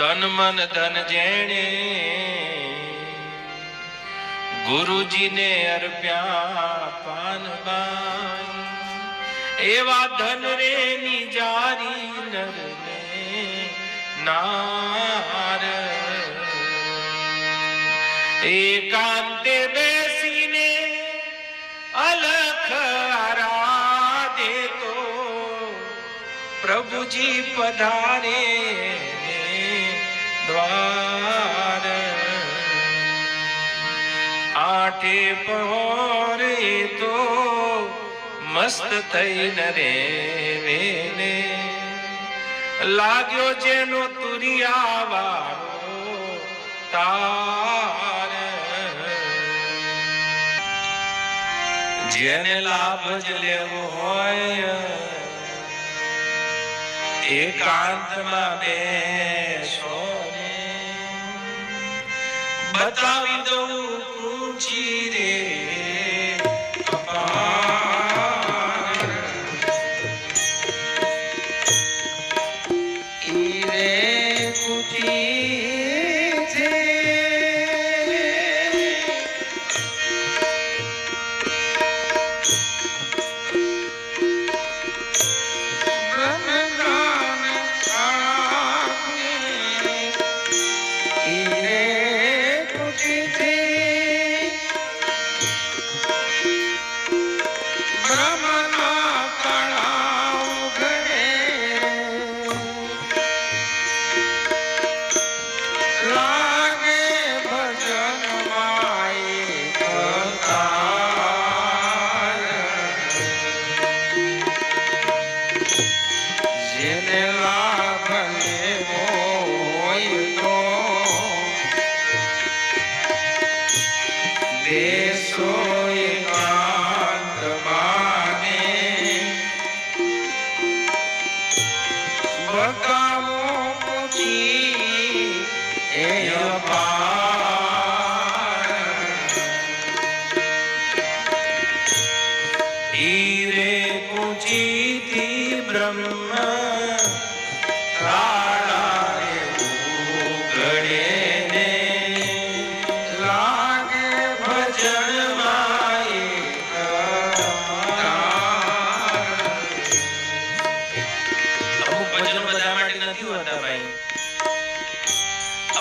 તન મન ધન જેણે ગુરુજીને અર્પ્યા પાનબાઈ એવા ધન રે નિજારી નરને નાર. એકાંતે બેસીને અલખ આરાધે તો પ્રભુજી પધારે. દ્વાર આઠે પહોરે તો મસ્ત થઈને રે વેને લાગ્યો જેનો તુરિયા વાળો તાર. જેને લાભ જ લેવો હોય, એકાંતમાં બેસો. બતાવી દઉં રે કપાળ.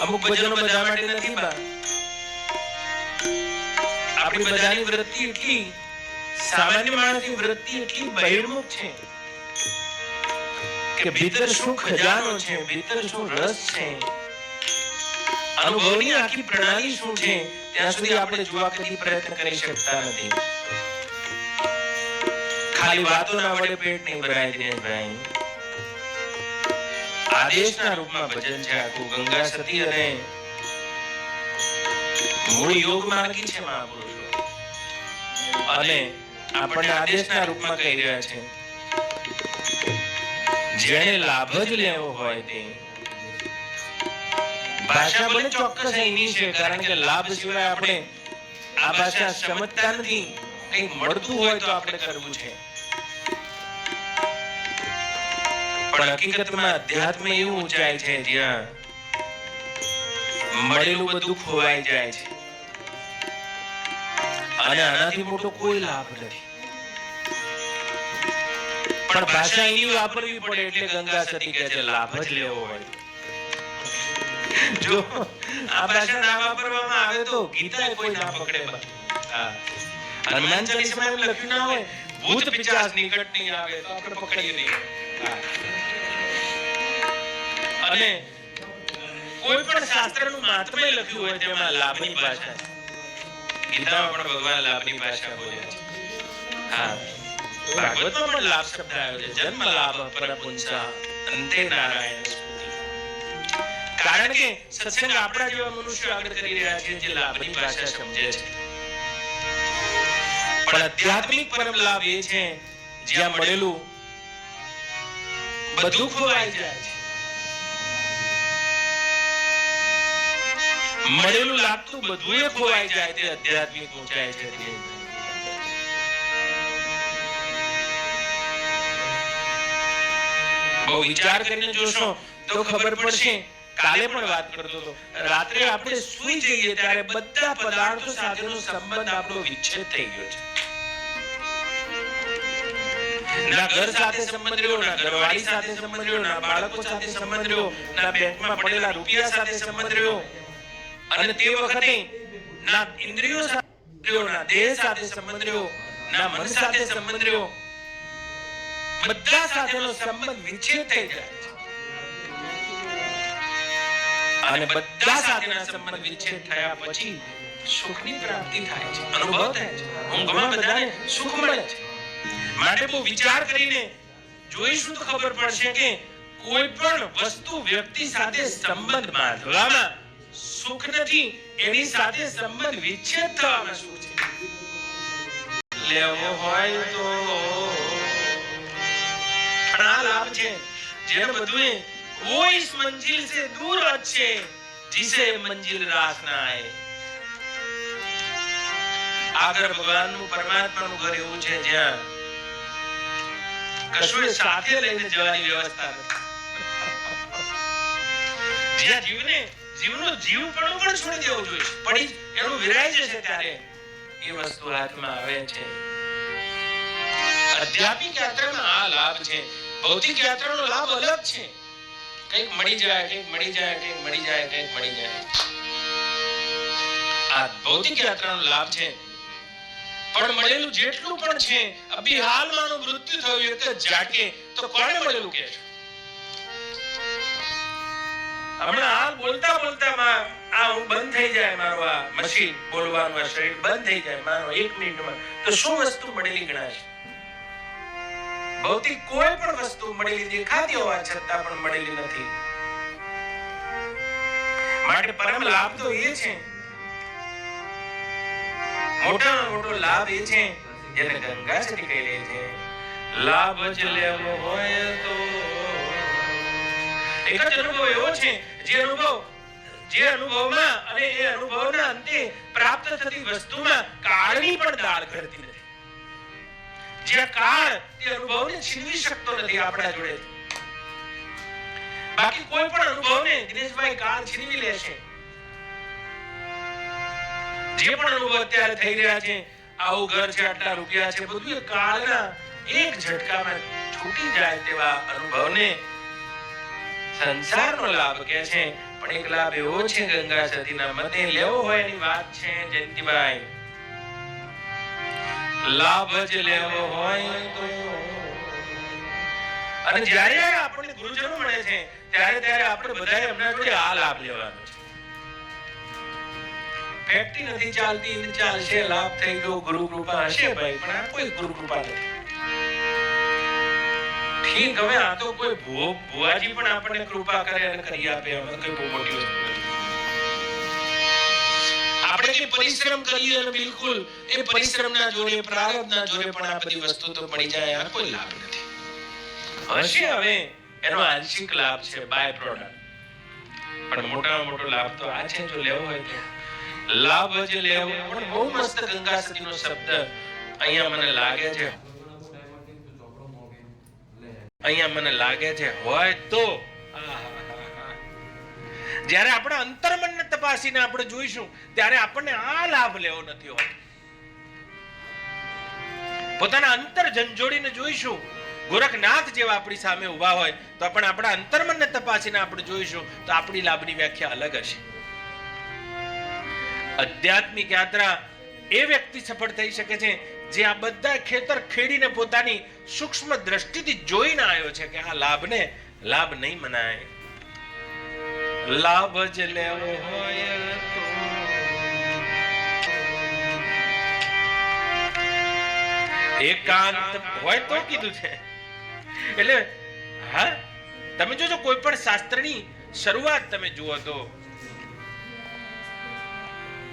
અમુક ભજનો બધા માટે નથી બા આપણી બધાની વૃત્તિ એટલી સામાન્ય માણસની વૃત્તિ એટલી બહિર્મુખ છે કે ભીતર શું ખજાનો છે ભીતર શું રસ છે. અનુભવની આખી પ્રણાલી શું છે ત્યાં સુધી આપણે જોવા કદી પ્રયત્ન કરી શકતા નથી. ખાલી વાતોના વડે પેટ નહીં ભરાય દિનેશભાઈ. આદેશના રૂપમાં ભજન છે. આખું ગંગા સતી અને મૂળ યોગ માર્ગી છે મહાપુરુષો. અને આપણને આદેશના રૂપમાં કહી રહ્યા છે. જેને લાભ જ લેવો હોય તે. ભાષા ભલે ચોક્કસ એની છે કારણ કે લાભ સિવાય આપણે આ ભાષા સમજતા નથી. કંઈક મળતું હોય તો આપણે કરવું છે. પણ હકીકતમાં અધ્યાત્મ એવું ઊંચાઈ છે જ્યાં મળેલું બધું ખોવાઈ જાય છે. અને આનાથી મોટો કોઈ લાભ નથી. પણ ભાષા એની વાપરવી પડે એટલે ગંગા સતી કહે છે લાભ જ લેવો હોય. જો આ ભાષા ના વાપરવામાં આવે તો ગીતા કોઈ ના પકડે હા. હનુમાન ચાલીસામાં એમ લખ્યું ના હોય ભૂત પિચાસ નિકટ નહીં આવે તો આપણે પકડીએ નહીં. અને કોઈ પણ શાસ્ત્રનું મહાત્મય લખ્યું હોય તેમાં લાભની ભાષા ગીતામાં પણ ભગવાન લાભની ભાષા બોલ્યા છે. હા. ભાગવતમાં પણ લાભ શબ્દ આવ્યો છે. જન્મ લાભ પરપુંસા અંતે નારાયણ કારણ કે સત્સંગ આપણા જેવા મનુષ્યો આગળ કરી રહ્યા છે જે લાભની ભાષા સમજે છે. પણ આધ્યાત્મિક પરમ લાભ એ છે જ્યાં મળેલું બધું ખોવાઈ જાય છે. મળેલું લાગતું બધું ખોવાઈ જાય તે આધ્યાત્મિક ઊંચાઈ છે બહુ વિચાર કરીને જોશો તો ખબર પડશે. કાલે પણ વાત કરતો હતો. રાત્રે આપણે સૂઈ જઈએ ત્યારે બધા પદાર્થો સાથેનો સંબંધ આપણો વિચ્છેદ થઈ ગયો છે. ના ઘર સાથે સંબંધ રહ્યો, ના ઘરવાળી સાથે સંબંધ રહ્યો, ના બાળકો સાથે સંબંધ રહ્યો, ના બેંકમાં પડેલા રૂપિયા સાથે સંબંધ રહ્યો. અને તે વખતે ના ઇન્દ્રિયો સાથે ના દેહ સાથે સંબંધ રહ્યો ના મન સાથે સંબંધ રહ્યો બધા સાથેનો સંબંધ વિચ્છેદ થઈ જાય અને બધા સાથેના સંબંધ વિચ્છેદ થયા પછી સુખની પ્રાપ્તિ થાય છે અનુભવ થાય છે. ઊંઘમાં બધાને સુખ મળે છે. માટે બહુ વિચાર કરીને જોઈશું તો ખબર પડશે કે કોઈ પણ વસ્તુ વ્યક્તિ સાથે સંબંધ બાંધવામાં સુખ નથી એની સાથે સંબંધ વિચ્છેદ થવામાં સુખ છે લેવો હોય તો ઘણા લાભ છે જેને બધું वो इस मंजिल से दूर अच्छे जिसे मंजिल रास ना आए આગળ ભગવાનનું પરમાત્માનું ઘર એવું છે જ્યાં કશું સાથે લઈને જવાની વ્યવસ્થા નથી જ્યાં જીવને જીવનો જીવ પણ પણ છોડી દેવો જોઈએ. પડી એનું વિરાય જશે ત્યારે. એ વસ્તુ હાથમાં આવે છે. આધ્યાત્મિક યાત્રામાં આ લાભ છે. ભૌતિક યાત્રાનો લાભ અલગ છે. કંઈક મળી જાય કંઈક મળી જાય કંઈક મળી જાય કંઈક મળી જાય. આ ભૌતિક યાત્રાનો લાભ છે. પણ મળેલું જેટલું પણ છે અભી હાલમાં મૃત્યુ થયું એક જ ઝાટકે તો કોને મળેલું કે? છે હમણાં હાલ બોલતા બોલતા માં આ બંધ થઈ જાય મારો આ મશીન બોલવાનું આ શરીર બંધ થઈ જાય મારો એક મિનિટમાં તો શું વસ્તુ મળેલી ગણાશે ભૌતિક કોઈ પણ વસ્તુ મળેલી દેખાતી હોવા છતાં પણ મળેલી નથી. માટે પરમ લાભ તો એ છે. મોટા મોટો લાભ એ છે. જેને ગંગા છે. લાભ જ લેવો હોય તો એક જ અનુભવ એવો છે, જે અનુભવ જે અનુભવમાં અને એ અનુભવના અંતે પ્રાપ્ત થતી વસ્તુમાં કાળની પણ દાળ કરતી નથી. જે કાળ તે અનુભવને છીનવી શકતો નથી આપણા જોડે. બાકી કોઈ પણ અનુભવને દિનેશભાઈ કાળ છીનવી લેશે. જે પણ અનુભવ અત્યારે થઈ રહ્યા છે, આવું ઘર છે, આટલા રૂપિયા છે, બધું કાળના એક ઝટકામાં છૂટી જાય તેવા અનુભવને સંસારનો લાભ કે છે? પણ એક લાભ એવો છે ગંગા સતીના મતે, લેવો હોય એની વાત છે, જયંતિભાઈ. લાભ જ લેવો હોય તો. અને જ્યારે આપણને ગુરુજનો મળે છે, ત્યારે ત્યારે આપણે બધાએ એમના જોડે આ લાભ લેવાનો છે. ફેક્ટરી નથી ચાલતી, ચાલશે, લાભ થઈ ગયો ગુરુ કૃપા હશે ભાઈ, પણ આ કોઈ ગુરુ કૃપા નથી. ઠીક હવે આ તો કોઈ ભૂ, ભુવાજી પણ આપણને કૃપા કરે અને કરી આપે. અમે કોઈ બહુ મોટી વસ્તુ આપણે જે પરિશ્રમ કરીએ અને બિલકુલ એ પરિશ્રમના જોડે પ્રારબ્ધના જોડે પણ આ બધી વસ્તુ તો મળી જાય આ કોઈ લાભ નથી. હશે હવે. એનો આંશિક લાભ છે બાય પ્રોડક્ટ પણ મોટામાં મોટો લાભ તો આ છે, જો લેવો હોય તો. લાભ જે લેવો પણ બહુ મસ્ત ગંગા સતીનો શબ્દ અહીંયા મને લાગે છે. અહીંયા મને લાગે છે, હોય તો. જ્યારે આપણે અંતર્મનને તપાસીને આપણે જોઈશું, ત્યારે આપણને આ લાભ લેવો નથી હોતો. પોતાના અંતર જંજોડીને જોઈશું. ગોરખનાથ જેવા આપણી સામે ઊભા હોય, તો પણ આપણા અંતર્મનને તપાસીને આપણે જોઈશું, તો આપણી લાભની વ્યાખ્યા અલગ હશે. આધ્યાત્મિક યાત્રા એ વ્યક્તિ સફળ થઈ શકે છે, જે આ બધા ખેતર ખેડીને પોતાની સૂક્ષ્મ દ્રષ્ટિથી જોઈને આવ્યો છે કે આ લાભને લાભ નહીં મનાય. લાભ જ લેવો હોય એકાંત હોય તો કીધું છે. એટલે, હા? તમે જોજો, કોઈ પણ શાસ્ત્રની શરૂઆત તમે જુઓ તો.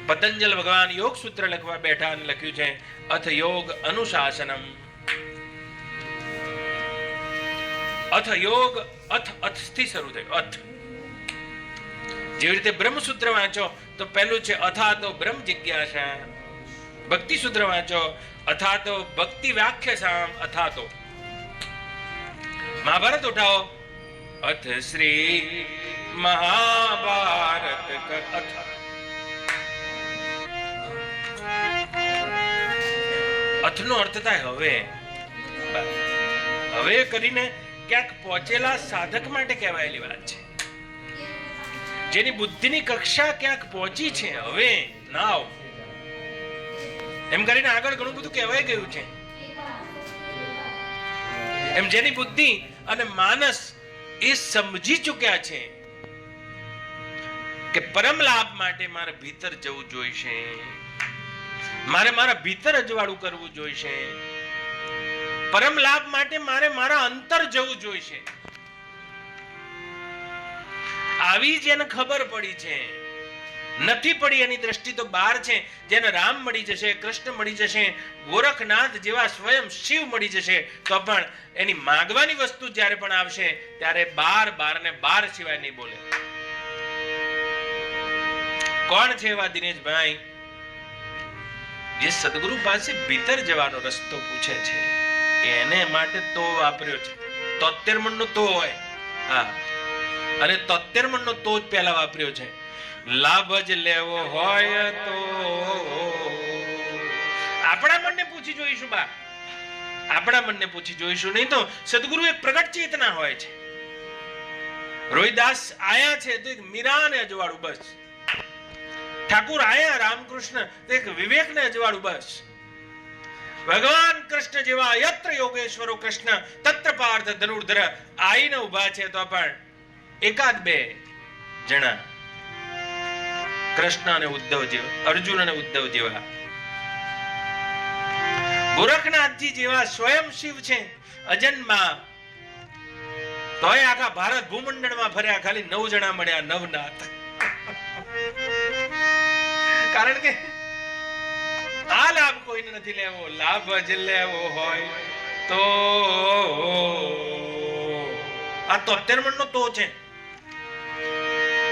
પતંજલ ભગવાન યોગ સૂત્ર લખવા બેઠા અને લખ્યું છે, અથ યોગ અનુશાસનમ. અથ યોગ, અથ અથથી શરૂ થયું. અથ. જેવી રીતે બ્રહ્મસૂત્ર વાંચો, તો પહેલું છે અથા તો બ્રહ્મ જિજ્ઞાસા ભક્તિ સૂત્ર વાંચો અથા તો ભક્તિ વ્યાખ્યા સામ અથા તો મહાભારત ઉઠાવો. અથ શ્રી મહાભારત અથ. અથનો અર્થ થાય હવે. હવે કરીને ક્યાંક પહોંચેલા સાધક માટે કહેવાયેલી વાત છે. જેની બુદ્ધિની કક્ષા ક્યાંક પહોંચી છે, હવે નાવ. એમ કરીને આગળ ઘણું બધું કહેવાય ગયું છે. એમ જેની બુદ્ધિ અને માનસ એ સમજી ચૂક્યા છે કે પરમ લાભ માટે મારે ભીતર જવું જોઈશે. મારે મારા ભીતર અજવાળું કરવું જોઈશે. પરમ લાભ માટે મારે મારા અંતર જવું જોઈશે. આવી જેને ખબર પડી છે, નથી પડી એની દ્રષ્ટિ તો બહાર છે, જેને રામ મળી જશે, કૃષ્ણ મળી જશે, ગોરખનાથ જેવા સ્વયં શિવ મળી જશે, તો પણ એની માગવાની વસ્તુ જ્યારે પણ આવશે, ત્યારે બાર બાર ને બાર સિવાય નહીં બોલે. કોણ છે એવા દિનેશભાઈ, જે સદગુરુ પાસે ભીતર જવાનો રસ્તો પૂછે છે? એને માટે તો વાપર્યો છે. તોતેર મણનો તો હોય. હા. અને તોતેર મણનો તો જ પહેલા વાપર્યો છે. લાભ જ લેવો હોય તો. આપણા મનને પૂછી જોઈશું બા. આપણા મનને પૂછી જોઈશું. નહીં તો સદગુરુ એક પ્રગટ ચેતના હોય છે. રોહિદાસ આયા છે તો એક મીરાને અજવાળું બસ. ઠાકુર આયા રામકૃષ્ણ તો એક વિવેકને અજવાળું બસ. ભગવાન કૃષ્ણ જેવા યત્ર યોગેશ્વરો કૃષ્ણ, તત્ર પાર્થ ધનુર્ધર આઈને ઊભા છે તો પણ એકાદ બે જણા કૃષ્ણ અને ઉદ્ધવ જેવા, અર્જુન અને ઉદ્ધવ જેવા. ગોરખનાથજી જેવા સ્વયં શિવ છે. અજન્મા. તોય આખા ભારત ભૂમંડળમાં ફર્યા, ખાલી નવ જણા મળ્યા, નવનાથ. કારણ કે લાભ કોઈને નથી લેવો? લાભ જ લેવો હોય તો. આ તોતેર મણનો તો છે.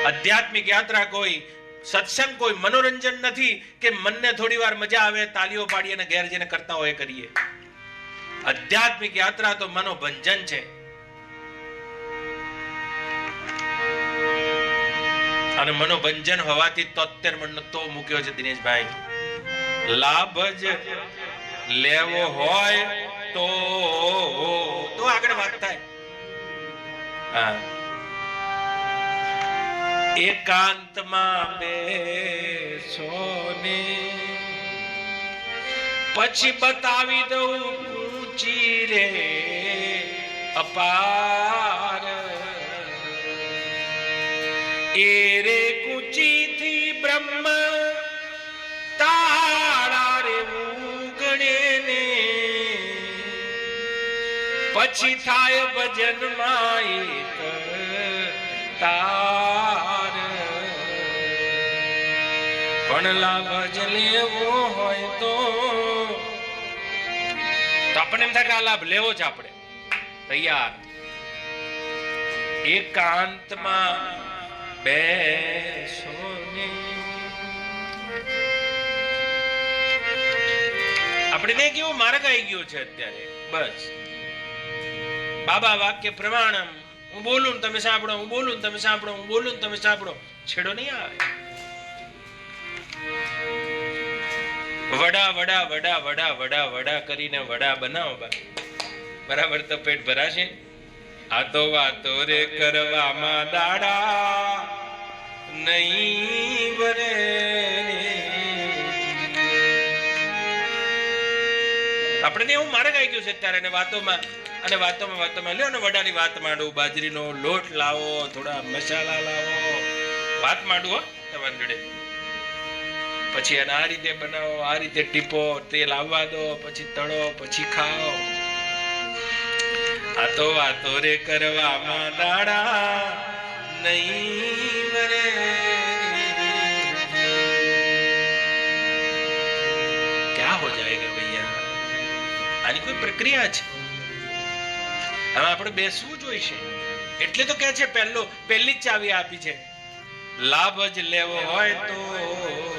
આધ્યાત્મિક યાત્રા કોઈ, સત્સંગ કોઈ મનોરંજન નથી કે મનને થોડી વાર મજા આવે તાલીઓ પાડી અને ઘેર જઈને કરતા હોય કરીએ. આધ્યાત્મિક યાત્રા તો મનોભંજન છે. અને મનોભંજન હોવાથી તોતેર મણનો તો મૂક્યો છે દિનેશભાઈ. લાભ જ લેવો હોય તો તો આગળ વાત થાય. એકાંતમાં બેસો ને. પછી બતાવી દઉં ઊંચી રે અપાર. એ રે કુચી થી બ્રહ્મ પછી થાય ભજનમાં તાર. પણ લાભ લેવો હોય તો આપણે એમ થાય કે આ લાભ લેવો છે આપણે. તૈયાર. એકાંતમાં બેસો સોને આપણે ને કેવો માર્ગ આવી ગયો છે અત્યારે? બસ. બાબા વાક્ય પ્રમાણમ. હું બોલું તમે સાંભળો, હું બોલું તમે સાંભળો, હું બોલું તમે સાંભળો. છેડો નહીં આવે. વડા વડા વડા વડા વડા વડા કરીને વડા બનાવો બરાબર તો પેટ ભરાશે? આ તો વાતો રે કરવામાં દાડા નહીં ભરે. આપણે એવું મારે આવી ગયું છે અત્યારે વાતોમાં. અને વાતોમાં વાતોમાં લ્યો ને વડાની વાત માંડું, બાજરીનો લોટ લાવો, થોડા મસાલા લાવો. વાત માંડું હો, તમારી જોડે. પછી એને આ રીતે બનાવો, આ રીતે ટીપો, તેલ આવવા દો, પછી તળો, પછી ખાઓ. આ તો વાતો રે કરવામાં દાડા નહીં મરે ક્યાં હો જાયગા ભૈયા? આની કોઈ પ્રક્રિયા છે? હવે આપણે બેસવું જોઈશે. એટલે તો કે છે, પહેલો, પહેલી જ ચાવી આપી છે. લાભ જ લેવો હોય તો.